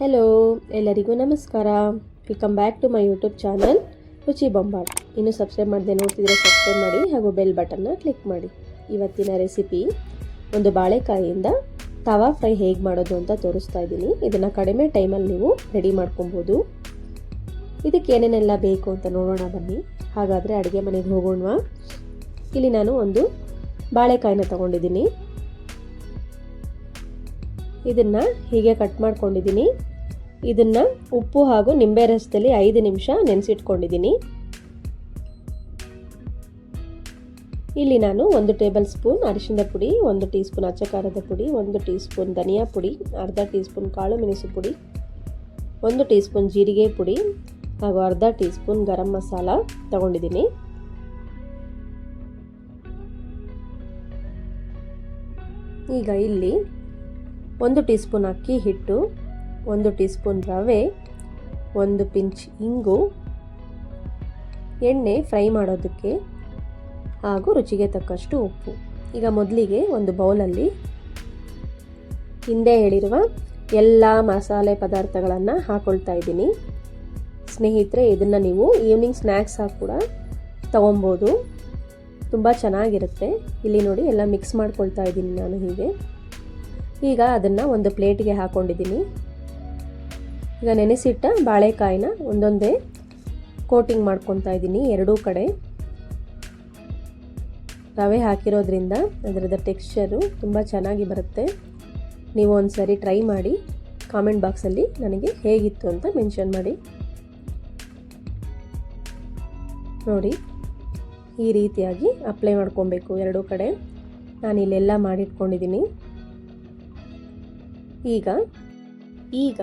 Hello ಎಲ್ಲರಿಗೂ ನಮಸ್ಕಾರ. Welcome back to my YouTube channel Ruchi Bombat ಇನ್ನು ಸಬ್ಸ್ಕ್ರೈಬ್ ಮಾಡದೆ ನೋಡ್ತಿದ್ರೆ ಸಬ್ಸ್ಕ್ರೈಬ್ ಮಾಡಿ ಹಾಗೂ ಬೆಲ್ ಬಟನ್ನ ಕ್ಲಿಕ್ ಮಾಡಿ. ಇವತ್ತಿನ ರೆಸಿಪಿ ಒಂದು ಬಾಳೆಕಾಯಿಯಿಂದ ತವಾ ಫ್ರೈ ಹೇಗೆ ಮಾಡೋದು ಅಂತ ತೋರಿಸ್ತಾ ಇದ್ದೀನಿ. ಇದನ್ನು ಕಡಿಮೆ ಟೈಮಲ್ಲಿ ನೀವು ರೆಡಿ ಮಾಡ್ಕೊಬೋದು. ಇದಕ್ಕೆ ಏನೇನೆಲ್ಲ ಬೇಕು ಅಂತ ನೋಡೋಣ ಬನ್ನಿ. ಹಾಗಾದರೆ ಅಡುಗೆ ಮನೆಗೆ ಹೋಗೋಣ ಇಲ್ಲಿ ನಾನು ಒಂದು ಬಾಳೆಕಾಯಿನ ತಗೊಂಡಿದ್ದೀನಿ. ಇದನ್ನು ಹೀಗೆ ಕಟ್ ಮಾಡ್ಕೊಂಡಿದ್ದೀನಿ ಇದನ್ನು ಉಪ್ಪು ಹಾಗೂ ನಿಂಬೆ ರಸದಲ್ಲಿ ಐದು ನಿಮಿಷ ನೆನೆಸಿಟ್ಕೊಂಡಿದ್ದೀನಿ ಇಲ್ಲಿ ನಾನು ಒಂದು ಟೇಬಲ್ ಸ್ಪೂನ್ ಅರಿಶಿನದ ಪುಡಿ, ಒಂದು ಟೀ ಸ್ಪೂನ್ ಅಚ್ಚ ಖಾರದ ಪುಡಿ, ಒಂದು ಟೀ ಸ್ಪೂನ್ ಧನಿಯಾ ಪುಡಿ, ಅರ್ಧ ಟೀ ಸ್ಪೂನ್ ಕಾಳು ಮೆಣಸು ಪುಡಿ, ಒಂದು ಟೀ ಸ್ಪೂನ್ ಜೀರಿಗೆ ಪುಡಿ ಹಾಗೂ ಅರ್ಧ ಟೀ ಸ್ಪೂನ್ ಗರಂ ಮಸಾಲ ತಗೊಂಡಿದ್ದೀನಿ ಈಗ ಇಲ್ಲಿ ಒಂದು ಟೀ ಸ್ಪೂನ್ ಅಕ್ಕಿ ಹಿಟ್ಟು, ಒಂದು ಟೀ ಸ್ಪೂನ್ ರವೆ, ಒಂದು ಪಿಂಚ್ ಇಂಗು, ಎಣ್ಣೆ ಫ್ರೈ ಮಾಡೋದಕ್ಕೆ ಹಾಗೂ ರುಚಿಗೆ ತಕ್ಕಷ್ಟು ಉಪ್ಪು. ಈಗ ಮೊದಲಿಗೆ ಒಂದು ಬೌಲಲ್ಲಿ ಹಿಂದೆ ಹೇಳಿರುವ ಎಲ್ಲ ಮಸಾಲೆ ಪದಾರ್ಥಗಳನ್ನು ಹಾಕ್ಕೊಳ್ತಾ ಇದ್ದೀನಿ. ಸ್ನೇಹಿತರೆ, ಇದನ್ನು ನೀವು ಈವ್ನಿಂಗ್ ಸ್ನ್ಯಾಕ್ಸ್ ಆಗಿ ಕೂಡ ತೊಗೊಬೋದು ತುಂಬ ಚೆನ್ನಾಗಿರುತ್ತೆ. ಇಲ್ಲಿ ನೋಡಿ, ಎಲ್ಲ ಮಿಕ್ಸ್ ಮಾಡ್ಕೊಳ್ತಾ ಇದ್ದೀನಿ ನಾನು ಹೀಗೆ. ಈಗ ಅದನ್ನು ಒಂದು ಪ್ಲೇಟಿಗೆ ಹಾಕ್ಕೊಂಡಿದ್ದೀನಿ ಈಗ ನೆನೆಸಿಟ್ಟ ಬಾಳೆಕಾಯಿನ ಒಂದೊಂದೇ ಕೋಟಿಂಗ್ ಮಾಡ್ಕೊತಾ ಇದ್ದೀನಿ, ಎರಡೂ ಕಡೆ. ರವೆ ಹಾಕಿರೋದ್ರಿಂದ ಅದರದ ಟೆಕ್ಸ್ಚರು ತುಂಬ ಚೆನ್ನಾಗಿ ಬರುತ್ತೆ. ನೀವು ಒಂದು ಸರಿ ಟ್ರೈ ಮಾಡಿ ಕಾಮೆಂಟ್ ಬಾಕ್ಸಲ್ಲಿ ನನಗೆ ಹೇಗಿತ್ತು ಅಂತ ಮೆನ್ಷನ್ ಮಾಡಿ. ನೋಡಿ, ಈ ರೀತಿಯಾಗಿ ಅಪ್ಲೈ ಮಾಡ್ಕೊಬೇಕು ಎರಡೂ ಕಡೆ. ನಾನು ಇಲ್ಲೆಲ್ಲ ಮಾಡಿಟ್ಕೊಂಡಿದ್ದೀನಿ. ಈಗ ಈಗ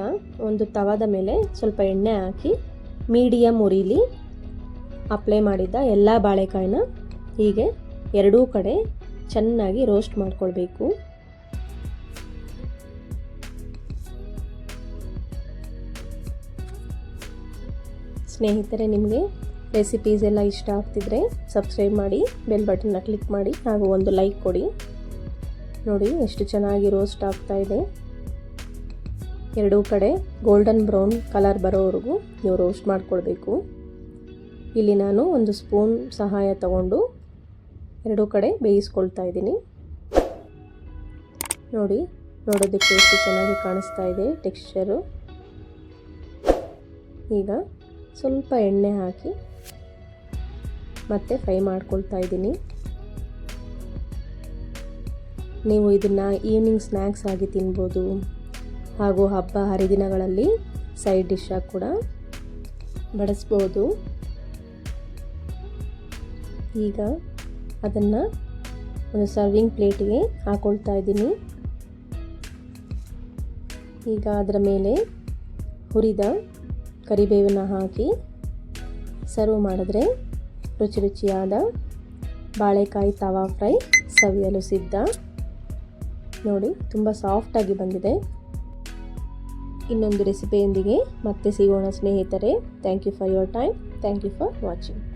ಒಂದು ತವಾದ ಮೇಲೆ ಸ್ವಲ್ಪ ಎಣ್ಣೆ ಹಾಕಿ ಮೀಡಿಯಮ್ ಉರಿಲಿ ಅಪ್ಲೈ ಮಾಡಿದ್ದ ಎಲ್ಲ ಬಾಳೆಕಾಯಿನ ಹೀಗೆ ಎರಡೂ ಕಡೆ ಚೆನ್ನಾಗಿ ರೋಸ್ಟ್ ಮಾಡ್ಕೊಳ್ಬೇಕು. ಸ್ನೇಹಿತರೆ, ನಿಮಗೆ ರೆಸಿಪೀಸ್ ಎಲ್ಲ ಇಷ್ಟ ಆಗ್ತಿದ್ರೆ ಸಬ್ಸ್ಕ್ರೈಬ್ ಮಾಡಿ ಬೆಲ್ ಬಟನ್ನ ಕ್ಲಿಕ್ ಮಾಡಿ, ಹಾಗೂ ಒಂದು ಲೈಕ್ ಕೊಡಿ. ನೋಡಿ ಎಷ್ಟು ಚೆನ್ನಾಗಿ ರೋಸ್ಟ್ ಆಗ್ತಾ ಇದೆ. ಎರಡೂ ಕಡೆ ಗೋಲ್ಡನ್ ಬ್ರೌನ್ ಕಲರ್ ಬರೋವರೆಗೂ ನೀವು ರೋಸ್ಟ್ ಮಾಡಿಕೊಳ್ಬೇಕು ಇಲ್ಲಿ ನಾನು ಒಂದು ಸ್ಪೂನ್ ಸಹಾಯ ತಗೊಂಡು ಎರಡೂ ಕಡೆ ಬೇಯಿಸ್ಕೊಳ್ತಾ ಇದ್ದೀನಿ. ನೋಡಿ, ನೋಡೋದಕ್ಕೆ ಎಷ್ಟು ಚೆನ್ನಾಗಿ ಕಾಣಿಸ್ತಾ ಇದೆ ಟೆಕ್ಸ್ಚರು ಈಗ ಸ್ವಲ್ಪ ಎಣ್ಣೆ ಹಾಕಿ ಮತ್ತೆ ಫ್ರೈ ಮಾಡ್ಕೊಳ್ತಾ ಇದ್ದೀನಿ. ನೀವು ಇದನ್ನು ಈವ್ನಿಂಗ್ ಸ್ನ್ಯಾಕ್ಸ್ ಆಗಿ ತಿನ್ಬೋದು. ಹಾಗೂ ಹಬ್ಬ ಹರಿದಿನಗಳಲ್ಲಿ ಸೈಡ್ ಡಿಶ್ಶಾಗಿ ಕೂಡ ಬಡಿಸ್ಬೋದು. ಈಗ ಅದನ್ನು ಒಂದು ಸರ್ವಿಂಗ್ ಪ್ಲೇಟಿಗೆ ಹಾಕೊಳ್ತಾ ಇದ್ದೀನಿ. ಈಗ ಅದರ ಮೇಲೆ ಹುರಿದ ಕರಿಬೇವನ್ನು ಹಾಕಿ ಸರ್ವ್ ಮಾಡಿದ್ರೆ ರುಚಿ ರುಚಿಯಾದ ಬಾಳೆಕಾಯಿ ತವಾ ಫ್ರೈ ಸವಿಯಲು ಸಿದ್ಧ. ನೋಡಿ, ತುಂಬ ಸಾಫ್ಟಾಗಿ ಬಂದಿದೆ. ಇನ್ನೊಂದು ರೆಸಿಪಿಯೊಂದಿಗೆ ಮತ್ತೆ ಸಿಗೋಣ ಸ್ನೇಹಿತರೆ. Thank you for your time thank you for watching